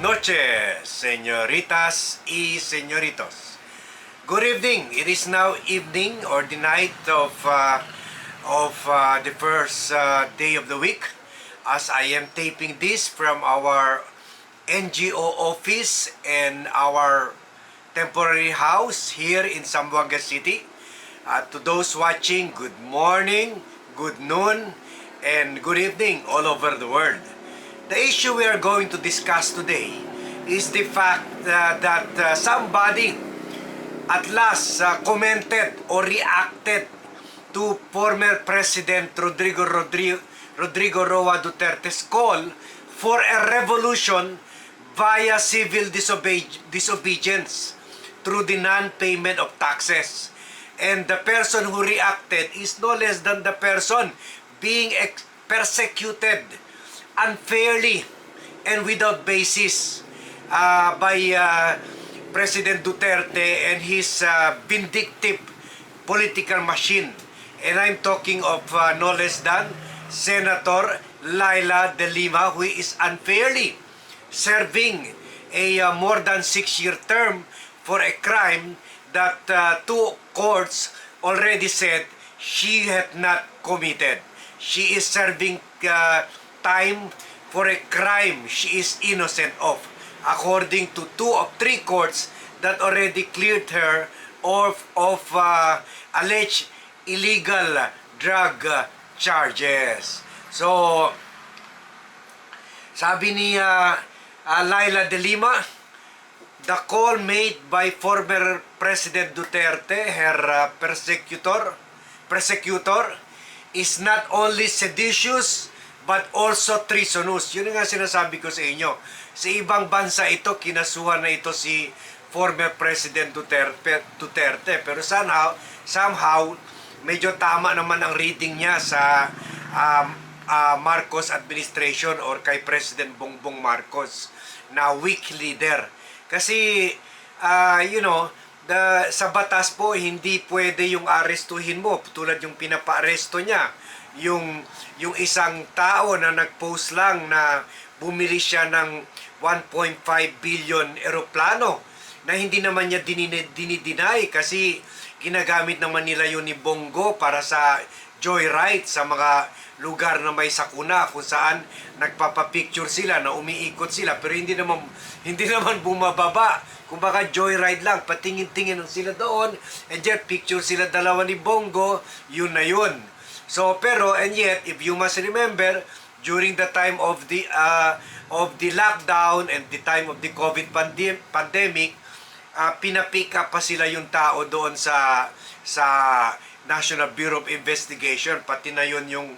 Noches, señoritas y señoritos. Good evening. It is now evening or the night of uh, of uh, the first uh, day of the week as I am taping this from our NGO office and our temporary house here in Zamboanga City. Uh, to those watching, good morning, good noon, and good evening all over the world. The issue we are going to discuss today is the fact uh, that uh, somebody at last uh, commented or reacted to former President Rodrigo Rodrigo, Roa Duterte's call for a revolution via civil disobe- disobedience through the non-payment of taxes. And the person who reacted is no less than the person being persecuted unfairly and without basis uh, by uh, President Duterte and his uh, vindictive political machine. And I'm talking of uh, no less than Senator Laila De Lima who is unfairly serving a uh, more than six-year term for a crime that uh, two courts already said she had not committed. She is serving uh, time for a crime she is innocent of, according to two of three courts that already cleared her of, of uh, alleged illegal drug uh, charges. So, sabi ni uh, uh, Laila De Lima, the call made by former President Duterte, her uh, persecutor, persecutor, is not only seditious but also treasonous. Yun nga sinasabi ko sa inyo. Sa ibang bansa ito, kinasuhan na ito si former President Duterte, Duterte. Pero somehow, somehow, medyo tama naman ang reading niya sa um, uh, Marcos administration or kay President Bongbong Marcos na weak leader. Kasi, uh, you know, the, sa batas po, hindi pwede yung arestuhin mo. Tulad yung pinapa-aresto niya. Yung, yung isang tao na nag-post lang na bumili siya ng 1.5 billion eroplano na hindi naman niya dinideny kasi ginagamit naman nila yun ni Bongo para sa joyride sa mga lugar na may sakuna kung saan nagpapapicture sila na umiikot sila. Pero hindi naman hindi naman bumababa. Kung baka joyride lang patingin-tingin sila doon. And yet picture sila dalawa ni Bongo yun na yun so pero and yet if you must remember during the time of the uh, of the lockdown and the time of the COVID pandem- pandemic uh, pinapick up pa sila yung tao doon sa sa National Bureau of Investigation. Pati na yun yung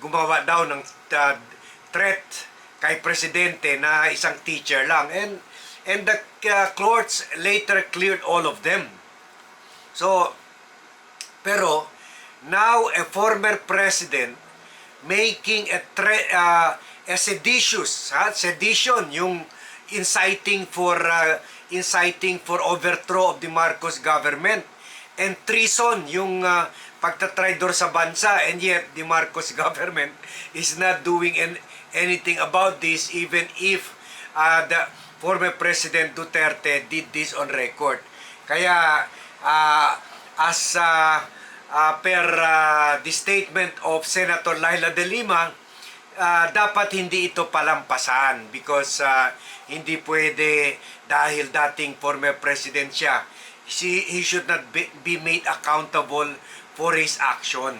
gumawa daw ng uh, threat kay presidente na isang teacher lang. And and the uh, courts later cleared all of them. So pero now a former president making a threat uh, a seditious ha? sedition yung inciting for uh, inciting for overthrow of the Marcos government and treason yung uh, pagtatraidor sa bansa and yet the Marcos government is not doing an, anything about this even if uh, the former President Duterte did this on record. Kaya uh, as uh, uh, per uh, the statement of Senator Laila De Lima, uh, dapat hindi ito palampasan because uh, hindi pwede dahil dating former president siya. He, he should not be, be made accountable for his action.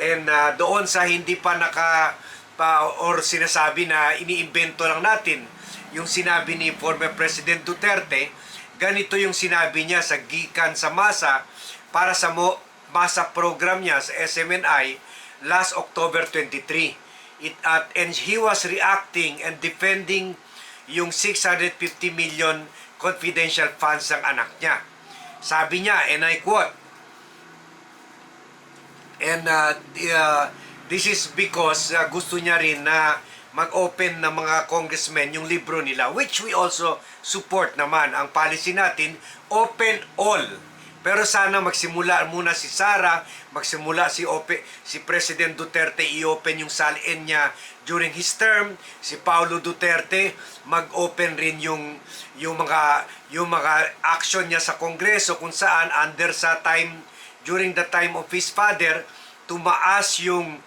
And uh, doon sa hindi pa naka pa, or sinasabi na iniimbento lang natin yung sinabi ni former President Duterte ganito yung sinabi niya sa Gikan sa Masa para sa mo, masa program niya sa SMNI last October 23 it at and he was reacting and defending yung 650 million confidential funds ng anak niya. Sabi niya, and I quote, and uh, uh, this is because uh, gusto niya rin na mag-open ng mga congressmen yung libro nila, which we also support naman. Ang policy natin, open all. Pero sana magsimula muna si Sara, magsimula si Ope, si President Duterte i-open yung salin niya during his term, si Paulo Duterte mag-open rin yung yung mga yung mga action niya sa Kongreso kung saan under sa time during the time of his father tumaas yung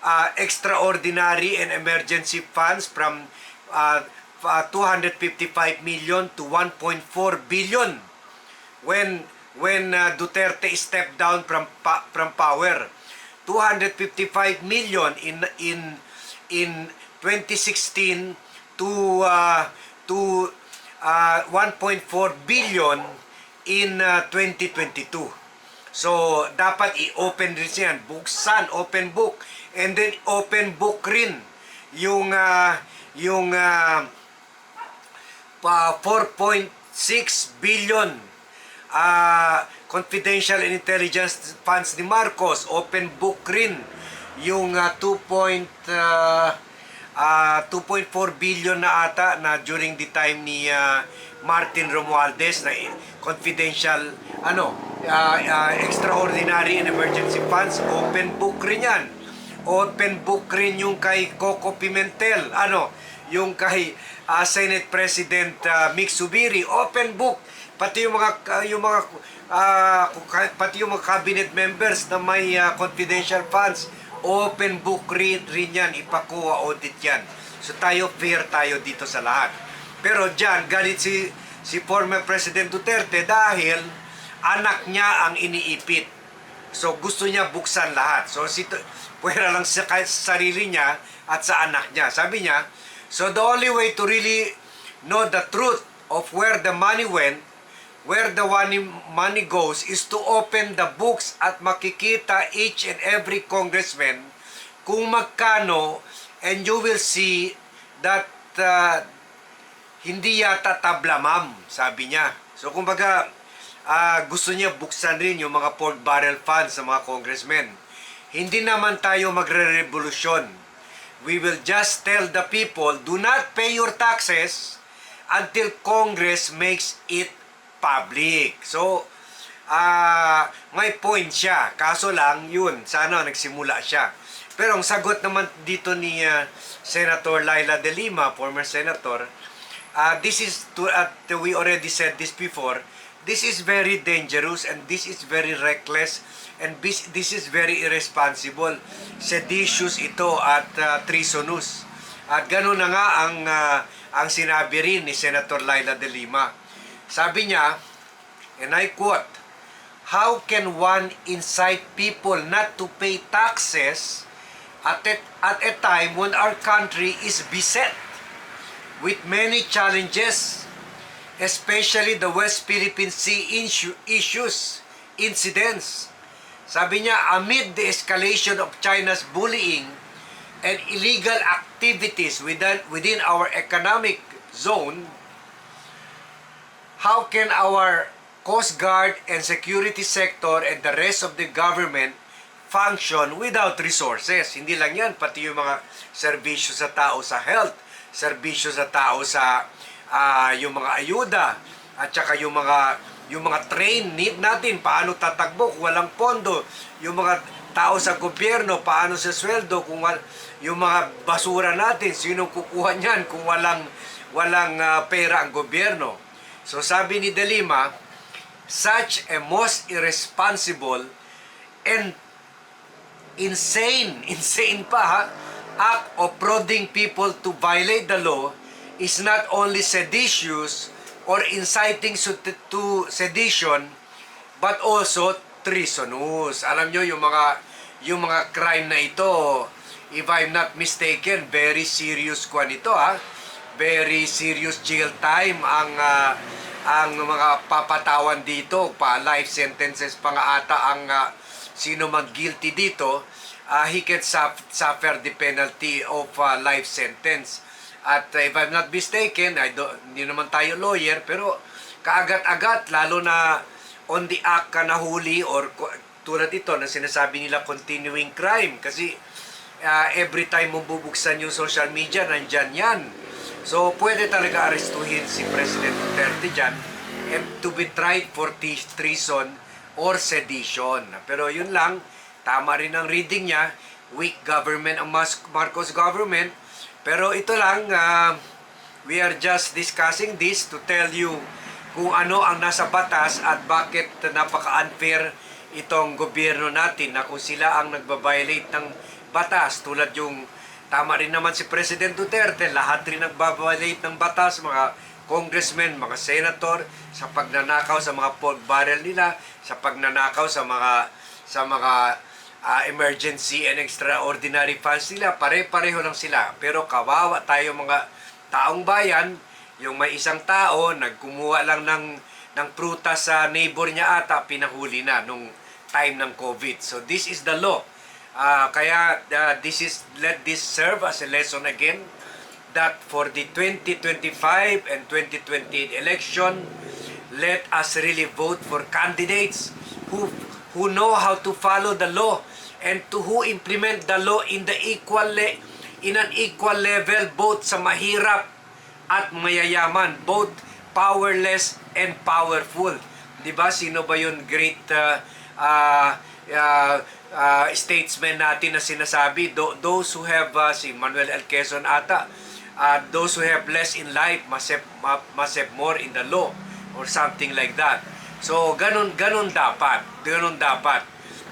uh, extraordinary and emergency funds from uh, uh, 255 million to 1.4 billion. When when uh, Duterte stepped down from from power. 255 million in in in 2016 to uh, to uh, 1.4 billion in uh, 2022 so dapat i-open rin yan buksan open book. And then open book rin yung uh, yung uh, pa 4.6 billion ah confidential and intelligence funds ni Marcos open book rin yung ah, 2. point, ah, ah, 2.4 billion na ata na during the time ni ah, Martin Romualdez na confidential ano ah, ah, extraordinary and emergency funds. Open book rin yan. Open book rin yung kay Coco Pimentel ano yung kay ah, Senate President ah, Mick Subiri. Open book pati yung mga ah, yung mga ka- pati yung mga cabinet members na may ah, confidential funds open book rin, rin yan ipakuha audit yan so tayo fair tayo dito sa lahat pero diyan galit si si former President Duterte dahil anak niya ang iniipit So gusto niya buksan lahat. So si pwera lang sa, sa sarili niya at sa anak niya. Sabi niya, so the only way to really know the truth of where the money went, where the money, goes is to open the books at makikita each and every congressman kung magkano and you will see that uh, hindi yata tabla ma'am, sabi niya. So kumbaga, ah, gusto niya buksan rin yung mga pork barrel funds sa mga congressmen. Hindi naman tayo magre-revolusyon. We will just tell the people, do not pay your taxes until Congress makes it public. So, ah may point siya. Kaso lang, yun, sana nagsimula siya. Pero ang sagot naman dito ni ah, Senator Laila De Lima, former senator, uh, this is to uh, we already said this before this is very dangerous and this is very reckless and this, this is very irresponsible seditious ito at uh, treasonous at gano'n na nga ang uh, ang sinabi rin ni Senator Laila De Lima sabi niya and I quote how can one incite people not to pay taxes at a, at a time when our country is beset with many challenges, especially the West Philippine Sea issue, issues, incidents. Sabi niya, amid the escalation of China's bullying and illegal activities within, within our economic zone, how can our Coast Guard and security sector and the rest of the government function without resources? Hindi lang yan, pati yung mga serbisyo sa tao sa health, serbisyo sa tao sa ah, yung mga ayuda, at saka yung mga yung mga train need natin, paano tatakbo kung walang pondo, yung mga tao sa gobyerno, paano sa sweldo, kung wal, yung mga basura natin, sino kukuha niyan kung walang walang ah, pera ang gobyerno. So sabi ni De Lima, such a most irresponsible and insane, insane pa ha, act of prodding people to violate the law is not only seditious or inciting to sedition but also treasonous. Alam nyo yung mga yung mga crime na ito, if I'm not mistaken, very serious kwan ito ha. Very serious jail time ang ah, ang mga papatawan dito, pa life sentences pa nga ata ang ah, sino man guilty dito, uh, he can suf- suffer the penalty of uh, life sentence. At uh, if I'm not mistaken, I do, hindi naman tayo lawyer, pero kaagat-agat, lalo na on the act ka nahuli or tulad ito na sinasabi nila continuing crime kasi uh, every time mo bubuksan yung social media, nandyan yan. So, pwede talaga arestuhin si President Duterte dyan and to be tried for treason or sedition. Pero yun lang, tama rin ang reading niya, weak government ang Marcos government. Pero ito lang, ah, we are just discussing this to tell you kung ano ang nasa batas at bakit napaka-unfair itong gobyerno natin na kung sila ang nagbabiolate ng batas tulad yung tama rin naman si President Duterte lahat rin nagbabiolate ng batas mga congressmen, mga senator sa pagnanakaw sa mga pork barrel nila sa pagnanakaw sa mga sa mga ah, emergency and extraordinary funds nila pare-pareho lang sila pero kawawa tayo mga taong bayan yung may isang tao nagkumuha lang ng ng prutas sa neighbor niya ata pinahuli na nung time ng COVID. So this is the law. Ah, kaya ah, this is let this serve as a lesson again that for the 2025 and 2028 election let us really vote for candidates who who know how to follow the law and to who implement the law in the equal le- in an equal level both sa mahirap at mayayaman, both powerless and powerful. 'Di ba? Sino ba 'yung great uh, uh, uh, uh, statesman natin na sinasabi? Tho- those who have uh, si Manuel L. Quezon ata, uh, those who have less in life must have, must have more in the law or something like that. So ganun ganun dapat, ganun dapat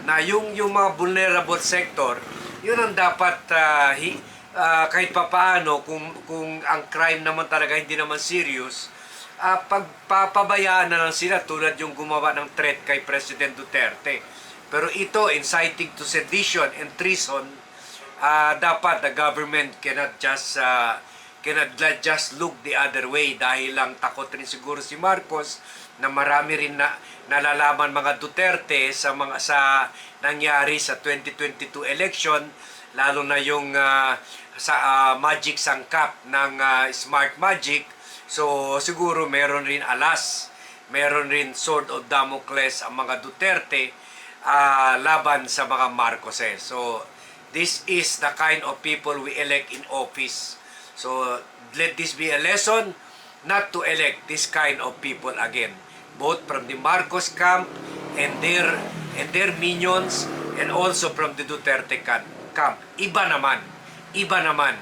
na yung yung mga vulnerable sector, yun ang dapat uh, hi, ah, kahit papaano kung kung ang crime naman talaga hindi naman serious, uh, pagpapabayaan na lang sila tulad yung gumawa ng threat kay President Duterte. Pero ito inciting to sedition and treason, ah, dapat the government cannot just uh, cannot just look the other way. Dahil lang takot rin siguro si Marcos na marami rin na nalalaman mga Duterte sa mga sa nangyari sa 2022 election lalo na yung ah, sa ah, magic sangkap ng ah, smart magic. So siguro meron rin alas meron rin sword of Damocles ang mga Duterte ah, laban sa mga Marcoses so this is the kind of people we elect in office so let this be a lesson not to elect this kind of people again both from the Marcos camp and their and their minions and also from the Duterte camp. Iba naman, iba naman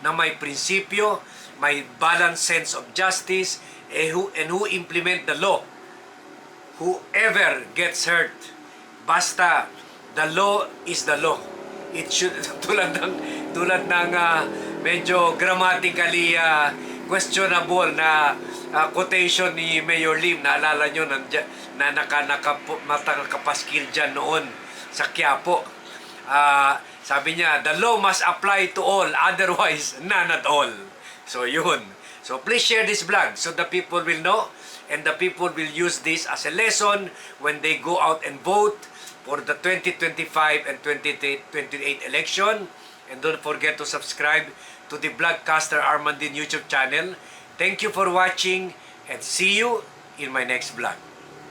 na may prinsipyo, may balanced sense of justice, eh, who, and who implement the law. Whoever gets hurt, basta the law is the law. It should tulad ng tulad ng ah, medyo grammatically ah, questionable na ah, quotation ni Mayor Lim. Naalala nyo nandiyan, na naka, naka, mata nakapaskil dyan noon sa Quiapo. Ah, sabi niya the law must apply to all otherwise none at all. So yun. So please share this vlog so the people will know and the people will use this as a lesson when they go out and vote for the 2025 and 2028 election and don't forget to subscribe to the Vlogcaster Armandin YouTube channel. Thank you for watching and see you in my next vlog.